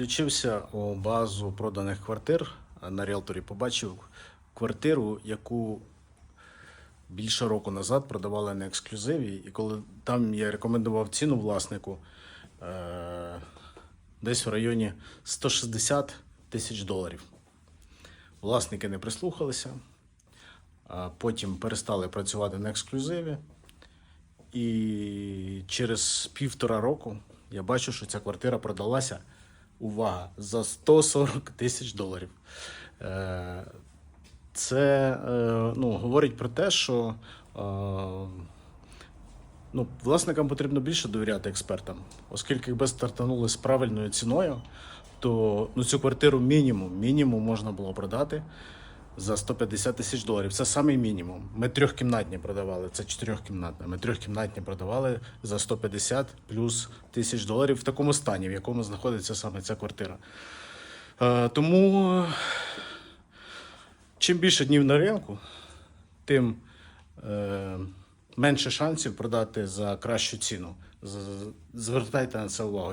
Підключився у базу проданих квартир на ріелторі. Побачив квартиру, яку більше року назад продавали на ексклюзиві. І коли там я рекомендував ціну власнику е- десь в районі 160 тисяч доларів. Власники не прислухалися, потім перестали працювати на ексклюзиві. І через півтора року я бачу, що ця квартира продалася. Увага! За 140 тисяч доларів. Е, Це е, ну, говорить про те, що е, ну, власникам потрібно більше довіряти експертам, оскільки якби стартанули з правильною ціною, то ну, цю квартиру мінімум, мінімум можна було продати за 150 тисяч доларів. Це самий мінімум. Ми трьохкімнатні продавали, це чотирьохкімнатна. Ми трьохкімнатні продавали за 150 плюс тисяч доларів в такому стані, в якому знаходиться саме ця квартира. Е, тому е, чим більше днів на ринку, тим е, менше шансів продати за кращу ціну. Звертайте на це увагу.